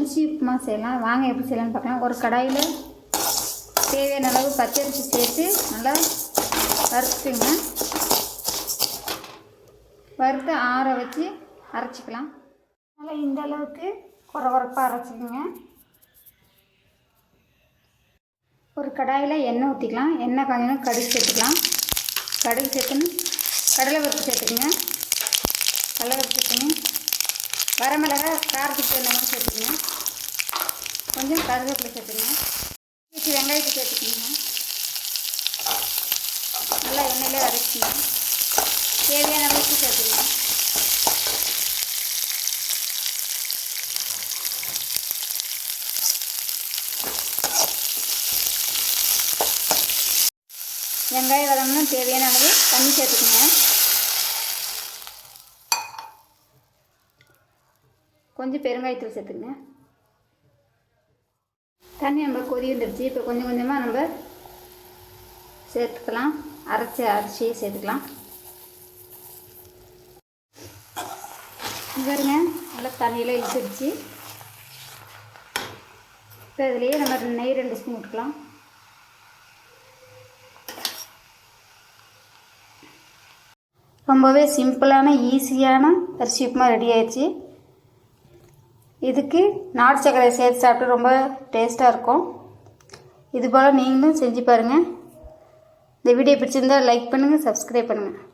அரிசி உப்புமா செய்யலாம். வாங்க எப்படி செய்யலாம்னு பார்க்கலாம். ஒரு கடாயில் தேவையான அளவு பச்சரிசி சேர்த்து நல்லா வறுத்துங்க. வறுத்து ஆற வச்சு அரைச்சிக்கலாம். நல்லா இந்த அளவுக்கு குறவரப்பாக அரைச்சிக்கோங்க. ஒரு கடாயில் எண்ணெய் ஊற்றிக்கலாம் எண்ணெய் காஞ்சாலும் கடுகு சேர்த்துக்கலாம். கடுகு சேர்த்துன்னு கடலை பருப்பு சேர்த்துக்கோங்க. கடலை பருப்பு சேர்த்துக்கணும் வரமிளகா காரத்துக்கு தகுந்த மாதிரி சேர்த்துக்குங்க கொஞ்சம் கருவேப்பிலை சேர்த்துக்கணும். வச்சு வெங்காயத்தை சேர்த்துக்கோங்க நல்லா எண்ணெயிலே வதக்கிங்க தேவையான அளவுக்கு சேர்த்துக்கணும். வெங்காயம் வதங்கணும். தேவையான அளவு தண்ணி சேர்த்துக்கணும். கொஞ்சம் பெருங்காயத்தூள் சேர்த்துக்கங்க. தண்ணி நம்ம கொதி வந்துடுச்சு இப்போ கொஞ்சம் கொஞ்சமாக நம்ம சேர்த்துக்கலாம். அரைச்ச அரிசியை சேர்த்துக்கலாம். பாருங்க நல்லா தண்ணியில் இழுத்துடுச்சு இப்போ இதுலேயே நம்ம நெய் ரெண்டு ஸ்பூன் விட்டுக்கலாம் ரொம்பவே சிம்பிளான ஈஸியான அரிசி உப்புமா ரெடி ஆயிடுச்சு. இதுக்கு நாட்டு சர்க்கரை சேர்த்து சாப்பிட்டு ரொம்ப டேஸ்ட்டாக இருக்கும். இது போல் நீங்களும் செஞ்சு பாருங்கள் இந்த வீடியோ பிடிச்சிருந்தா லைக் பண்ணுங்கள் சப்ஸ்கிரைப் பண்ணுங்கள்